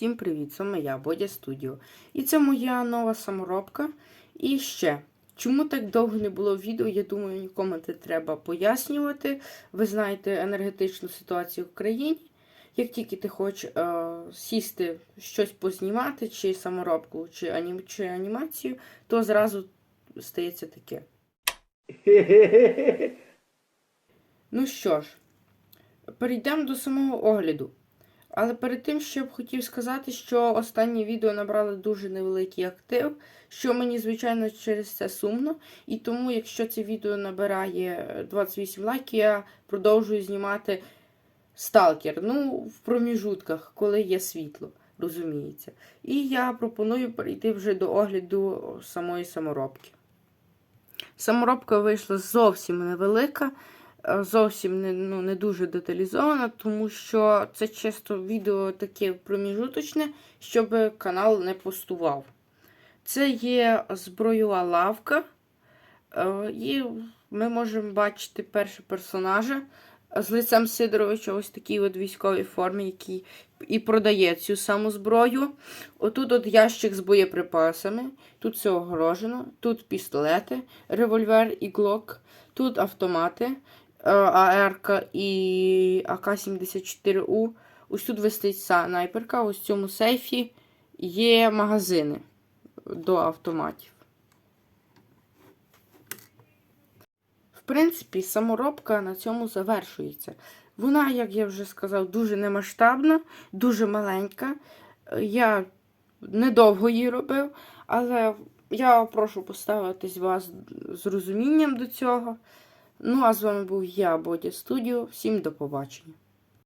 Всім привіт! Це моя Бодя Студіо. І це моя нова саморобка. І ще, чому так довго не було відео, я думаю, нікому не треба пояснювати. Ви знаєте енергетичну ситуацію в країні. Як тільки ти хочеш е, сісти, щось познімати, чи саморобку, чи, анім, чи анімацію, то зразу стається таке. Ну що ж, перейдемо до самого огляду. Але перед тим ще б хотів сказати, що останні відео набрали дуже невеликий актив, що мені, звичайно, через це сумно. І тому, якщо це відео набирає 28 лайків, я продовжую знімати сталкер. Ну, в проміжутках, коли є світло, розуміється. І я пропоную перейти вже до огляду самої саморобки. Саморобка вийшла зовсім невелика е, зовсім не, ну, не дуже деталізована, тому що це чисто відео таке проміжуточне, щоб канал не пустував. Це є зброєва лавка, е, і ми можемо бачити першого персонажа з лицем Сидоровича, ось такій от військовій формі, який і продає цю саму зброю. Отут от ящик з боєприпасами, тут все огорожено, тут пістолети, револьвер і глок, тут автомати. Е, АРК і АК-74У. Ось тут висить снайперка, ось в цьому сейфі є магазини до автоматів. В принципі, саморобка на цьому завершується. Вона, як я вже сказав, дуже немасштабна, дуже маленька. Я недовго її робив, але я прошу поставитись вас з розумінням до цього. Ну, а з вами був я, Боді Студіо. Всім до побачення.